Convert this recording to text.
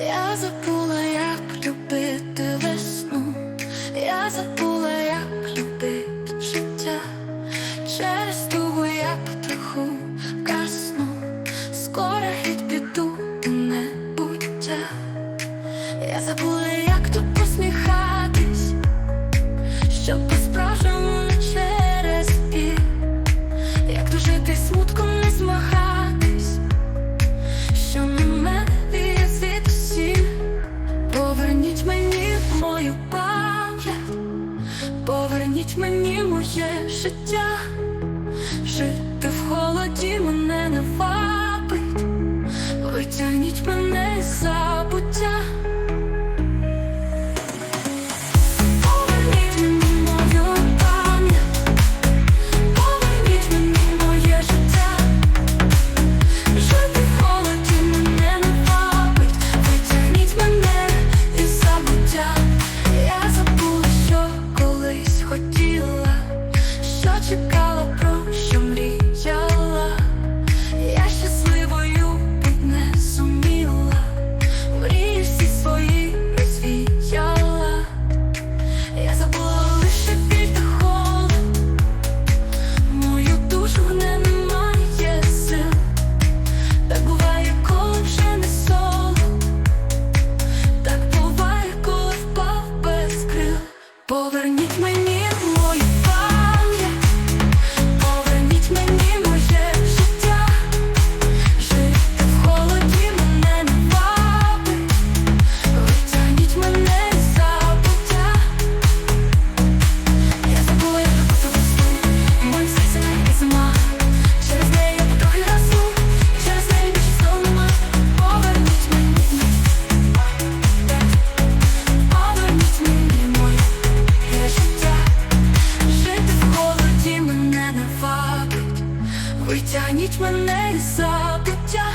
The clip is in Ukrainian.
Я забула, як любити весну, я забула, як любити життя, через тугу я потроху касну, скоро геть піду і небуття, я забула. Покажіть мені моє життя. Поверніть моє Витягніть мене із забиття